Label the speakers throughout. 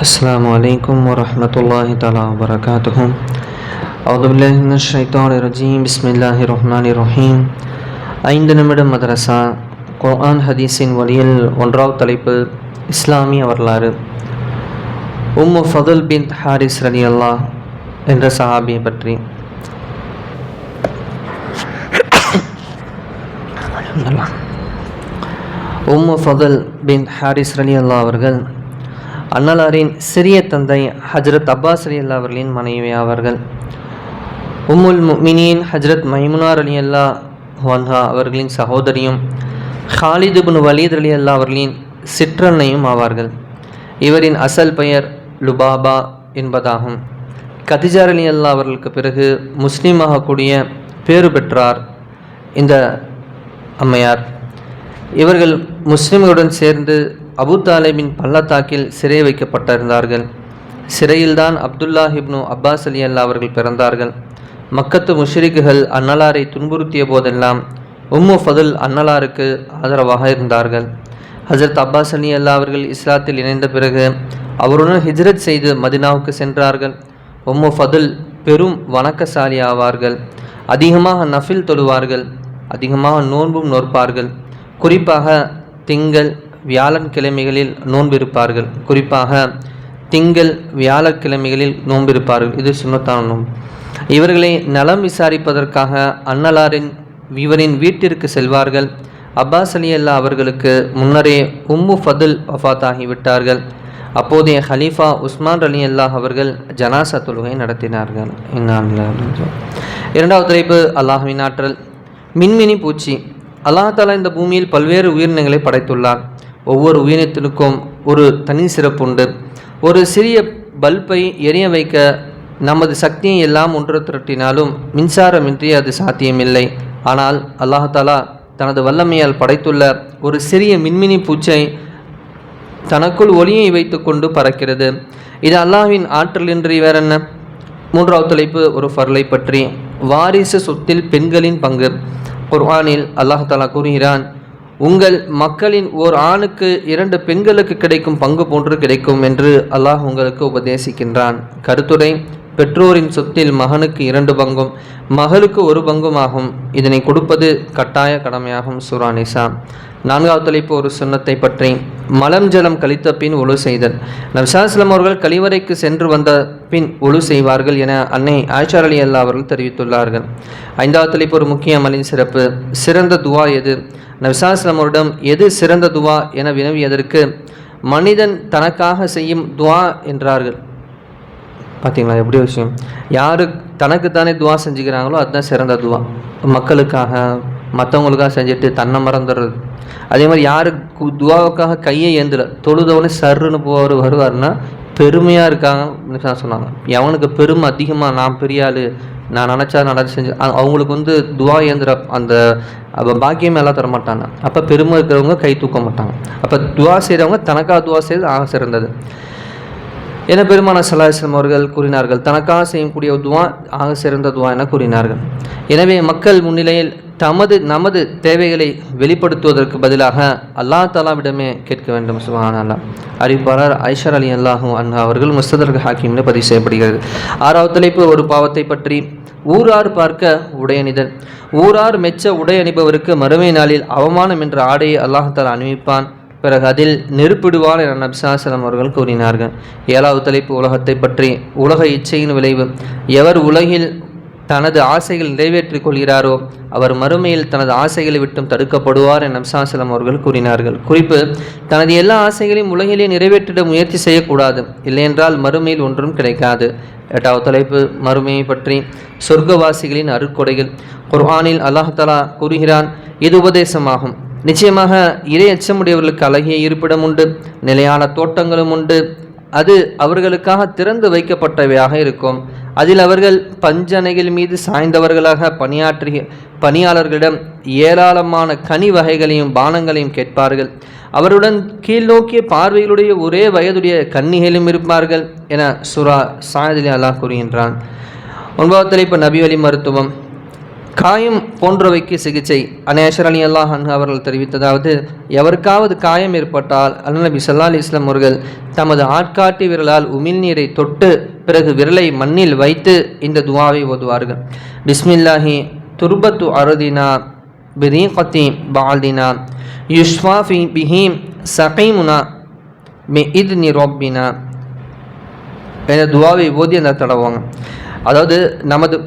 Speaker 1: السلام عليكم ورحمة الله تعالى وبركاته أعوذ بالله من الشيطان الرجيم بسم الله الرحمن الرحيم ஐந்து நிமிடம் மதரசா குர்ஆன் ஹதீஸின் வழியில் ஒன்றாவது தலைப்பு இஸ்லாமிய வரலாறு உம்மு ஃபதுல் பின் ஹாரிஸ் ரலி அல்லாஹ் என்ற சஹாபியை பற்றி உம்மு ஃபதுல் பின் ஹாரிஸ் ரலி அல்லாஹ் அவர்கள் அன்னலாரின் சிறிய தந்தை ஹஜரத் அப்பாஸ் அலி அல்லா அவர்களின் மனைவி ஆவார்கள். உம்முல் முமினியின் ஹஜரத் மைமுனார் அலி அல்லா வன்ஹா அவர்களின் சகோதரியும் ஹாலிது பின் வலீத் அலி அல்லா அவர்களின் சிற்றன்னையும் ஆவார்கள். இவரின் அசல் பெயர் லுபாபா என்பதாகும். கதிஜார் அலி அல்லா அவர்களுக்கு பிறகு முஸ்லீமாகக்கூடிய பேறு பெற்றார் இந்த அம்மையார். இவர்கள் முஸ்லிம்களுடன் சேர்ந்து அபுதாலேபின் பள்ளத்தாக்கில் சிறை வைக்கப்பட்டிருந்தார்கள். சிறையில்தான் அப்துல்லா ஹிப்னு அப்பாஸ் அலி அல்லா அவர்கள் பிறந்தார்கள். மக்கத்து முஷ்ரிக்குகள் அன்னலாரை துன்புறுத்திய போதெல்லாம் உம்மு ஃபதுல் அன்னலாருக்கு ஆதரவாக இருந்தார்கள். ஹசரத் அப்பாஸ் அலி அல்லா அவர்கள் இஸ்லாத்தில் இணைந்த பிறகு அவருடன் ஹிஜ்ரத் செய்து மதினாவுக்கு சென்றார்கள். உம்மு ஃபதுல் பெரும் வணக்கசாலி ஆவார்கள். அதிகமாக நஃபில் தொழுவார்கள். அதிகமாக நோன்பும் நோற்பார்கள். குறிப்பாக திங்கள் வியாழன் கிழமைகளில் நோன்பிருப்பார்கள். குறிப்பாக திங்கள் வியாழக்கிழமைகளில் நோன்பிருப்பார்கள். இது சுண்ணத்தான நோன்பு இவர்களை நலம் விசாரிப்பதற்காக அன்னலாரின் இவரின் வீட்டிற்கு செல்வார்கள். அப்பாஸ் அலி அல்லா அவர்களுக்கு முன்னரே உம்மு ஃபதுல் வஃத் ஆகிவிட்டார்கள் அப்போதைய ஹலீஃபா உஸ்மான் அலி அல்லாஹ் அவர்கள் ஜனாசா தொழுகை நடத்தினார்கள். இரண்டாவது தலைப்பு அல்லாஹ்வின் ஆற்றல். மின்மினி பூச்சி. அல்லாஹாலா இந்த பூமியில் பல்வேறு உயிரினங்களை படைத்துள்ளார். ஒவ்வொரு உயிரினத்திற்கும் ஒரு தனி சிறப்பு உண்டு. ஒரு சிறிய பல்பை எரிய வைக்க நமது சக்தியை எல்லாம் ஒன்று திரட்டினாலும் மின்சாரமின்றி அது சாத்தியமில்லை. ஆனால் அல்லாஹாலா தனது வல்லமையால் படைத்துள்ள ஒரு சிறிய மின்மினி பூச்சை தனக்குள் ஒளியை வைத்துக்கொண்டு பறக்கிறது. இது அல்லாஹ்வின் ஆற்றலின்றி வேற என்ன மூன்றாவது தலைப்பு ஒரு ஃபர்லை பற்றி. வாரிசு சொத்தில் பெண்களின் பங்கு. குர்ஆனில் அல்லாஹாலா கூறுகிறான் உங்கள் மக்களின் ஓர் ஆணுக்கு இரண்டு பெண்களுக்கு கிடைக்கும் பங்கு போன்று கிடைக்கும் என்று அல்லாஹ் உங்களுக்கு உபதேசிக்கின்றான். கருத்துரை பெற்றோரின் சொத்தில் மகனுக்கு இரண்டு பங்கும் மகளுக்கு ஒரு பங்கும் ஆகும் இதனை கொடுப்பது கட்டாய கடமையாகும் சுரானிசா நான்காவது தலைப்பு ஒரு சுண்ணத்தை பற்றி. மலம் ஜலம் கழித்த பின் ஒழு செய்தல். நம்சாஸ்லம் அவர்கள் கழிவறைக்கு சென்று வந்த பின் ஒழு செய்வார்கள் என அன்னை ஆய்ச்சார் அலி அல்லா அவர்கள் தெரிவித்துள்ளார்கள். ஐந்தாவது தலைப்பு ஒரு முக்கிய அமலின் சிறப்பு. சிறந்த துவா எது? நபிசாஸ்லமரிடம் எது சிறந்த துவா என வினவியதற்கு மனிதன் தனக்காக செய்யும் துவா என்றார்கள். பார்த்தீங்களா எப்படி விஷயம்? யாரு தனக்குத்தானே துவா செஞ்சுக்கிறாங்களோ அதுதான் சிறந்த துவா. மக்களுக்காக மற்றவங்களுக்காக செஞ்சுட்டு தன்னை மறந்துடுறது. அதே மாதிரி யாரு துவாவுக்காக கையை ஏந்தலை தொழுதவனே சர்ருன்னு போவார் வருவார்னா பெருமையாக இருக்காங்க சொன்னாங்க. எவனுக்கு பெருமை அதிகமாக நான் பெரிய ஆள் நான் நினச்சா நடந்து செஞ்சு அவங்களுக்கு வந்து துவா இயந்திர அந்த பாக்கியம் எல்லாம் தர மாட்டாங்க. அப்போ பெருமை இருக்கிறவங்க கை தூக்க மாட்டாங்க. அப்போ துவா செய்கிறவங்க தனக்காக துவா செய்து ஆக சிறந்தது. என பெருமான சலாஹம் அவர்கள் கூறினார்கள்? தனக்காக செய்யக்கூடிய துவா ஆக சிறந்த துவா என கூறினார்கள். எனவே மக்கள் முன்னிலையில் தமது நமது தேவைகளை வெளிப்படுத்துவதற்கு பதிலாக அல்லா தாலாவிடமே கேட்க வேண்டும் சுபான் அறிவிப்பாளர் ஐஷர் அலி அல்லாஹூ அண்ணா அவர்கள் முஸ்ததர்க ஹாக்கிம்னு பதிவு செய்யப்படுகிறது. ஆறாவது தலைப்பு ஒரு பாவத்தை பற்றி ஊரார் பார்க்க உடையணிதல் ஊரார் மெச்ச உடை அணிபவருக்கு மறுமை நாளில் அவமானம் என்ற ஆடையை அல்லாஹால் அணிவிப்பான். பிறகு அதில் நெருப்பிடுவார் என நபிசாசலம் அவர்கள் கூறினார்கள். ஏழாவது தலைப்பு உலகத்தை பற்றி உலக இச்சையின் விளைவு. எவர் உலகில் தனது ஆசைகள் நிறைவேற்றிக் கொள்கிறாரோ அவர் மறுமையில் தனது ஆசைகளை விட்டும் தடுக்கப்படுவார் என நம்சாசலம் அவர்கள் கூறினார்கள். குறிப்பு தனது எல்லா ஆசைகளையும் உலகிலே நிறைவேற்றிட முயற்சி செய்யக்கூடாது. இல்லையென்றால் மறுமையில் ஒன்றும் கிடைக்காது. எட்டாவது தலைப்பு மறுமையை பற்றி சொர்க்கவாசிகளின் அருக்கொடைகள் குர்ஆனில் அல்லாஹலா கூறுகிறான் இது உபதேசமாகும். நிச்சயமாக இறை அச்சமுடையவர்களுக்கு அழகிய இருப்பிடம் உண்டு நிலையான தோட்டங்களும் உண்டு அது அவர்களுக்காக திறந்து வைக்கப்பட்டவையாக இருக்கும். அதில் அவர்கள் பஞ்சனைகள் மீது சாய்ந்தவர்களாக பணியாற்றிய பணியாளர்களிடம் ஏராளமான கனி வகைகளையும் பானங்களையும் கேட்பார்கள். அவருடன் கீழ் நோக்கிய பார்வைகளுடைய ஒரே வயதுடைய கன்னிகளும் இருப்பார்கள் என சுரா சாயதிலி அல்லாஹ் கூறுகின்றான். ஒன்பதாவது தலைப்பு நபி வழி மருத்துவம் காயம் போன்றவைக்கு சிகிச்சை. அனேஷர் அலி அல்லாஹ் அன்ஹு அவர்கள் தெரிவித்ததாவது எவருக்காவது காயம் ஏற்பட்டால் அல்நபி சல்லா அலி இஸ்லாம் அவர்கள் தமது ஆட்காட்டி விரலால் உமிழ்நீரை தொட்டு பிறகு விரலை மண்ணில் வைத்து இந்த துவாவை ஓதுவார்கள். பிஸ்மில்லாஹி துர்பத்து அருதினா பிரீகத்தி பால்தினா யுஷ்வாஃபி பிஹீம் சகைமுனா மே இது நிரோபினா என்ற துவாவை ஓதி அந்த தடவாங்க அதாவது நமது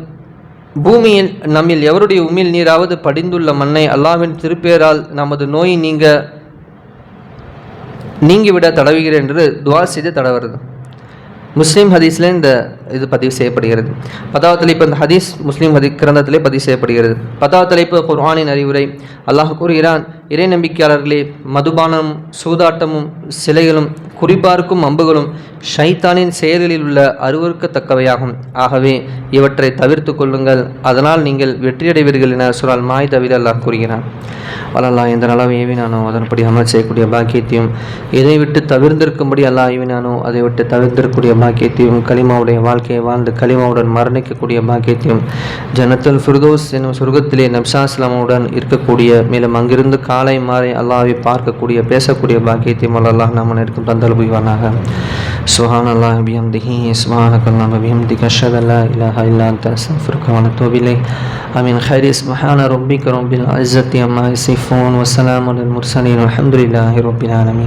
Speaker 1: பூமியில் நம்மில் எவருடைய உமிழ் நீராவது படிந்துள்ள மண்ணை அல்லாவின் திருப்பேரால் நமது நோய் நீங்க நீங்கிவிட தடவுகிறேன் என்று துவா செய்து தடவுறது. முஸ்லீம் ஹதீஸில் இந்த இது பதிவு செய்யப்படுகிறது. பத்தாவது தலைப்பு இந்த ஹதீஸ் முஸ்லீம் ஹதி கிரந்தத்திலே பதிவு செய்யப்படுகிறது. பத்தாவது தலைப்பு குர்ஆனின் அறிவுரை. அல்லாஹ் கூறுகிறான் இறை நம்பிக்கையாளர்களே மதுபானமும் சூதாட்டமும் சிலைகளும் குறிப்பார்க்கும் அம்புகளும் ஷைத்தானின் செயல்களில் உள்ள அருவறுக்கத்தக்கவையாகும் ஆகவே இவற்றை தவிர்த்து கொள்ளுங்கள். அதனால் நீங்கள் வெற்றியடைவீர்கள் என சுரால் மாய் தவிர அல்லாஹ் கூறுகிறான். வளல்லா எந்த அளவு ஏவினானோ அதன்படி அமல் செய்யக்கூடிய பாக்கியத்தையும் இதை விட்டு தவிர்ந்திருக்கும்படி அல்லாஹ் ஏவினானோ அதை விட்டு தவிர்ந்திருக்கக்கூடிய பாக்கியத்தையும் கலிமாவுடைய வாழ்க்கையை வாழ்ந்து கலிமாவுடன் மரணிக்கக்கூடிய பாக்கியத்தையும் ஜனத்தல் ஃபிர்தோஸ் எனும் சொர்க்கத்திலே நப்சாஸ்லாமுடன் இருக்கக்கூடிய மேலும் அங்கிருந்து காலை மாறி அல்லாவை பார்க்கக்கூடிய பேசக்கூடிய பாக்கியத்தையும் அல்லாஹ் நாம் அனைவருக்கும் தந்தல் புரிவானாக. சுஹான் அல்லாஹ் பிஹம்திஹி இஸ்மானக் அல்லாம் பிஹம்தி கஷத் அல்லா இலாஹா இல்லா அந்த சஃபுர்கான தோபிலே அமீன். ஹரி இஸ்மஹான ரொம்பிக் ரொம்பில் அஜத்தி அம்மா இசிஃபோன் வசலாம் அல் முர்சலின். அலமதுல்லாஹி ரொபின் ஆலமி